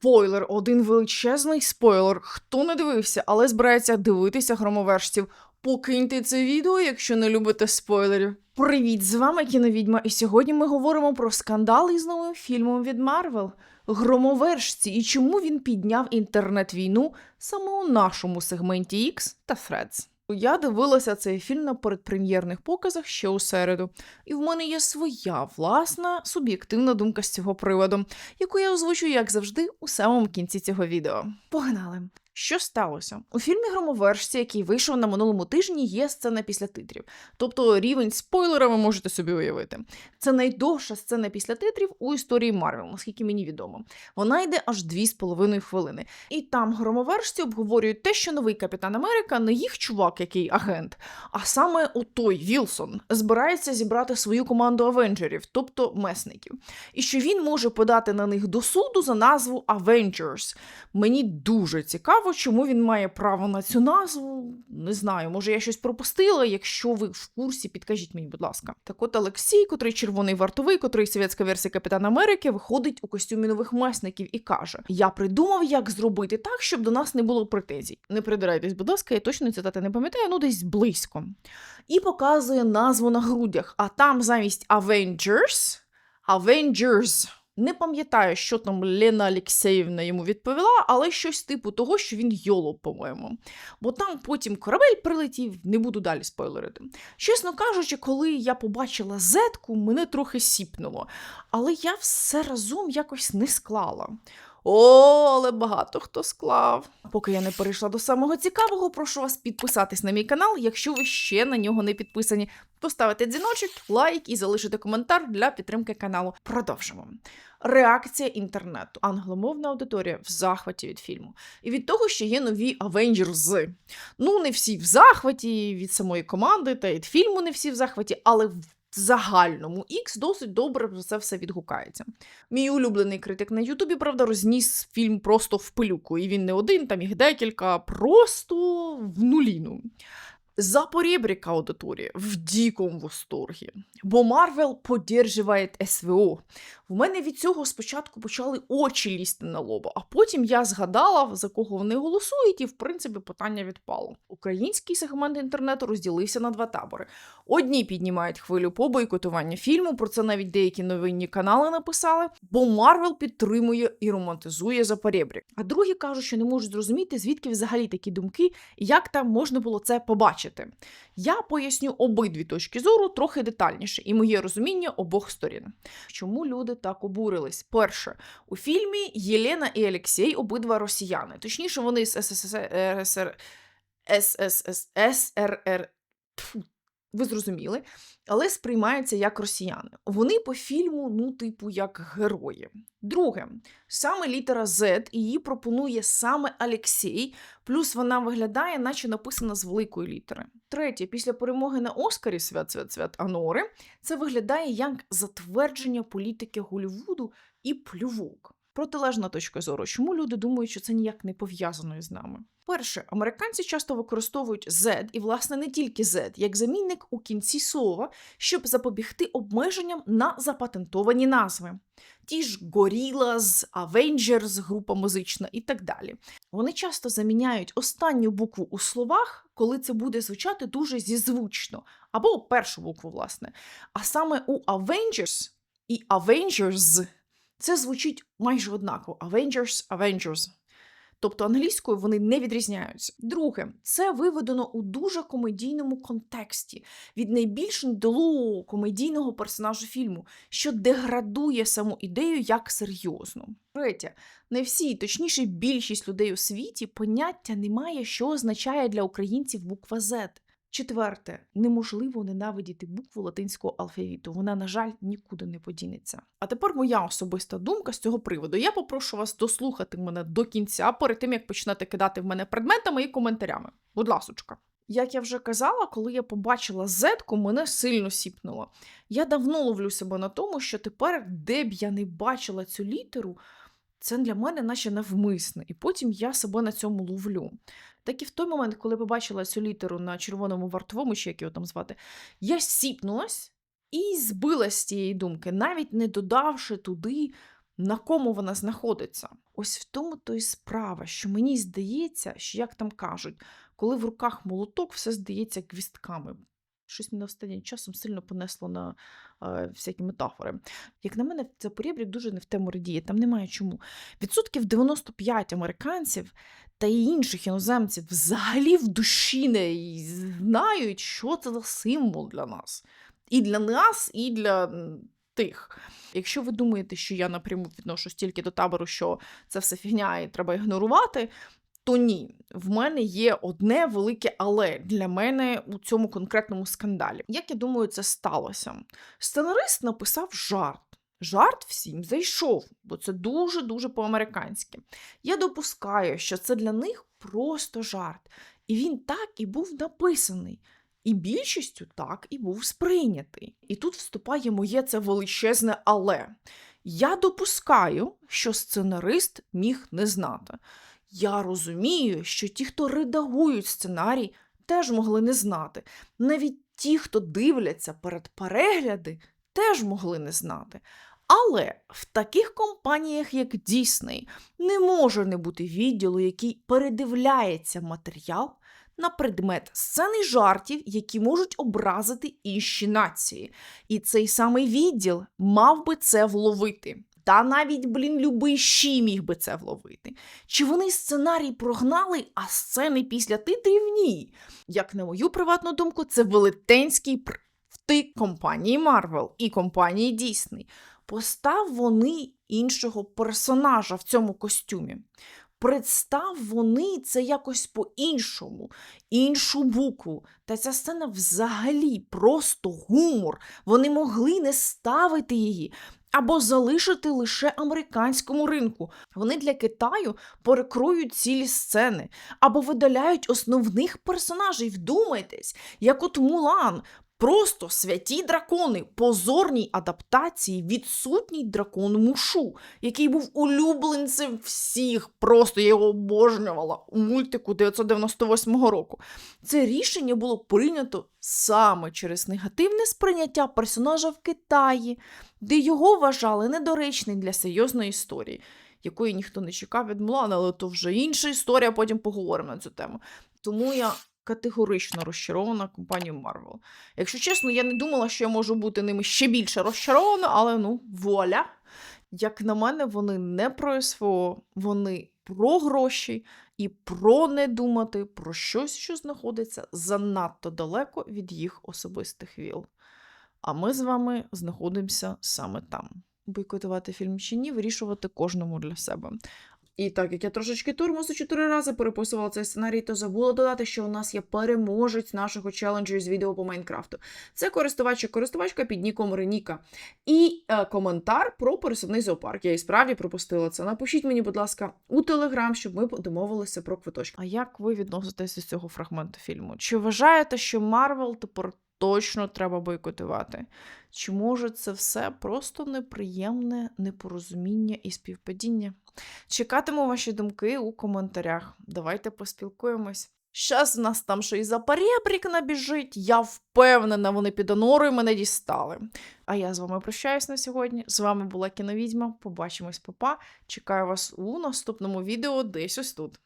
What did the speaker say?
Спойлер, один величезний спойлер. Хто не дивився, але збирається дивитися громовержців. Покиньте це відео, якщо не любите спойлерів. Привіт, з вами кіновідьма, і сьогодні ми говоримо про скандал із новим фільмом від Марвел Громовержці і чому він підняв інтернет-війну саме у нашому сегменті X та Threads. Я дивилася цей фільм на передпрем'єрних показах ще у середу, і в мене є своя власна суб'єктивна думка з цього приводу, яку я озвучу, як завжди, у самому кінці цього відео. Погнали! Що сталося? У фільмі Громовержці, який вийшов на минулому тижні, є сцена після титрів. Тобто рівень спойлера ви можете собі уявити. Це найдовша сцена після титрів у історії Марвел, наскільки мені відомо. Вона йде аж 2,5 хвилини. І там громовержці обговорюють те, що новий Капітан Америка не їх чувак, який агент, а саме у той Вілсон збирається зібрати свою команду авенджерів, тобто месників. І що він може подати на них до суду за назву Avengers. Мені дуже цікаво, чому він має право на цю назву. Не знаю, може я щось пропустила. Якщо ви в курсі, підкажіть мені, будь ласка. Так от Олексій, котрий червоний вартовий, котрий совєтська версія Капітана Америки, виходить у костюмі нових месників і каже: Я придумав, як зробити так, щоб до нас не було претензій. Не придирайтесь, будь ласка, я точно цитати не пам'ятаю, ну десь близько. І показує назву на грудях, а там замість Avengers Avengers. Не пам'ятаю, що там Лена Алексеївна йому відповіла, але щось типу того, що він йолоп, по-моєму. Бо там потім корабель прилетів, не буду далі спойлерити. Чесно кажучи, коли я побачила зетку, мене трохи сіпнуло, але я все разом якось не склала. О, але багато хто склав. Поки я не перейшла до самого цікавого, прошу вас підписатись на мій канал, якщо ви ще на нього не підписані. Поставити дзвіночок, лайк і залишити коментар для підтримки каналу. Продовжимо. Реакція інтернету. Англомовна аудиторія в захваті від фільму. І від того, що є нові Avengers. Ну, не всі в захваті від самої команди, та від фільму не всі в захваті, але в загальному X досить добре про це все відгукається. Мій улюблений критик на Ютубі, правда, розніс фільм просто в пилюку. І він не один, там їх декілька, просто в нуліну. Запоребрика аудиторія в дикому восторгі. Бо Марвел поддерживает СВО. В мене від цього спочатку почали очі лізти на лоба, а потім я згадала, за кого вони голосують, і в принципі питання відпало. Український сегмент інтернету розділився на два табори. Одні піднімають хвилю по бойкотуванню фільму, про це навіть деякі новинні канали написали, бо Марвел підтримує і романтизує Запорєбрік. А другі кажуть, що не можуть зрозуміти, звідки взагалі такі думки і як там можна було це побачити. Я поясню обидві точки зору трохи детальніше, і моє розуміння обох сторін. Чому люди так обурились? Перше, у фільмі Єлена і Олексій обидва росіяни, точніше, вони з СССР СССР. Ви зрозуміли, але сприймаються як росіяни. Вони по фільму, ну, типу, як герої. Друге, саме літера Z її пропонує саме Алексій, плюс вона виглядає, наче написана з великої літери. Третє, після перемоги на Оскарі свят свят свят Анори, це виглядає як затвердження політики Голлівуду і плювок. Протилежна точка зору, чому люди думають, що це ніяк не пов'язано із нами. Перше, американці часто використовують Z, і, власне, не тільки Z, як замінник у кінці слова, щоб запобігти обмеженням на запатентовані назви. Ті ж Gorillaz, Avengers, група музична і так далі. Вони часто заміняють останню букву у словах, коли це буде звучати дуже зізвучно, або першу букву, власне. А саме у Avengers і Avengers це звучить майже однаково. Avengers, Avengers. Тобто англійською вони не відрізняються. Друге, це виведено у дуже комедійному контексті від найбільш недолугого комедійного персонажа фільму, що деградує саму ідею як серйозну. Третє, не всі, точніше, більшість людей у світі поняття немає, що означає для українців буква Z. Четверте, неможливо ненавидіти букву латинського алфавіту. Вона, на жаль, нікуди не подінеться. А тепер моя особиста думка з цього приводу. Я попрошу вас дослухати мене до кінця, перед тим як почнете кидати в мене предметами і коментарями. Будь ласочка. Як я вже казала, коли я побачила зетку, мене сильно сіпнуло. Я давно ловлю себе на тому, що тепер, де б я не бачила цю літеру, це для мене наче навмисне, і потім я себе на цьому ловлю. Так і в той момент, коли побачила цю літеру на червоному вартовому, чи як його там звати, я сіпнулась і збилась з цієї думки, навіть не додавши туди на кому вона знаходиться. Ось в тому то й справа, що мені здається, що як там кажуть, коли в руках молоток, все здається квістками. Щось мене останнім часом сильно понесло на е, всякі метафори. Як на мене, це порібрік дуже не в тему радіє, там немає чому. Відсотків 95 американців та й інших іноземців взагалі в душі не знають, що це за символ для нас. І для нас, і для тих. Якщо ви думаєте, що я напряму відношусь тільки до табору, що це все фігня і треба ігнорувати, то ні, в мене є одне велике але для мене у цьому конкретному скандалі. Як я думаю, це сталося? Сценарист написав жарт. Жарт всім зайшов, бо це дуже-дуже по-американськи. Я допускаю, що це для них просто жарт. І він так і був написаний. І більшістю так і був сприйнятий. І тут вступає моє це величезне але. Я допускаю, що сценарист міг не знати. Я розумію, що ті, хто редагують сценарій, теж могли не знати. Навіть ті, хто дивляться перед перегляди, теж могли не знати. Але в таких компаніях, як Disney, не може не бути відділу, який передивляється матеріал на предмет сцени жартів, які можуть образити інші нації. І цей самий відділ мав би це вловити. Та навіть, блін, любий щі міг би це вловити. Чи вони сценарій прогнали, а сцени після титрів ні? Як на мою приватну думку, це велетенський втик компанії Marvel і компанії Disney. Постав вони іншого персонажа в цьому костюмі. Представ вони це якось по-іншому, іншу букву. Та ця сцена взагалі просто гумор. Вони могли не ставити її або залишити лише американському ринку. Вони для Китаю перекроють цілі сцени або видаляють основних персонажів. Вдумайтесь, як от Мулан. Просто святі дракони, позорній адаптації відсутній дракон Мушу, який був улюбленцем всіх. Просто я його обожнювала у мультику 998 року. Це рішення було прийнято саме через негативне сприйняття персонажа в Китаї, де його вважали недоречним для серйозної історії, якої ніхто не чекав від Мулана, але то вже інша історія, потім поговоримо на цю тему. Тому я категорично розчарована компанією Marvel. Якщо чесно, я не думала, що я можу бути ними ще більше розчарована, але ну, вуаля. Як на мене, вони не про СВО, вони про гроші і про не думати про щось, що знаходиться занадто далеко від їх особистих віл. А ми з вами знаходимося саме там. Бойкотувати фільм чи ні, вирішувати кожному для себе. І так як я трошечки турмусу чотири рази переписувала цей сценарій, то забула додати, що у нас є переможець нашого челенджу з відео по Майнкрафту. Це користувач користувачка під ніком Реніка. І е, коментар про пересувний зоопарк. Я і справді пропустила це. Напишіть мені, будь ласка, у телеграм, щоб ми домовилися про квиточки. А як ви відноситесь до цього фрагменту фільму? Чи вважаєте, що Марвел тепер точно треба бойкотувати? Чи може це все просто неприємне непорозуміння і співпадіння? Чекатиму ваші думки у коментарях. Давайте поспілкуємось. Щас в нас там ще й за перебрік набіжить. Я впевнена, вони під онорою мене дістали. А я з вами прощаюсь на сьогодні. З вами була кіновідьма. Побачимось, папа. Чекаю вас у наступному відео десь ось тут.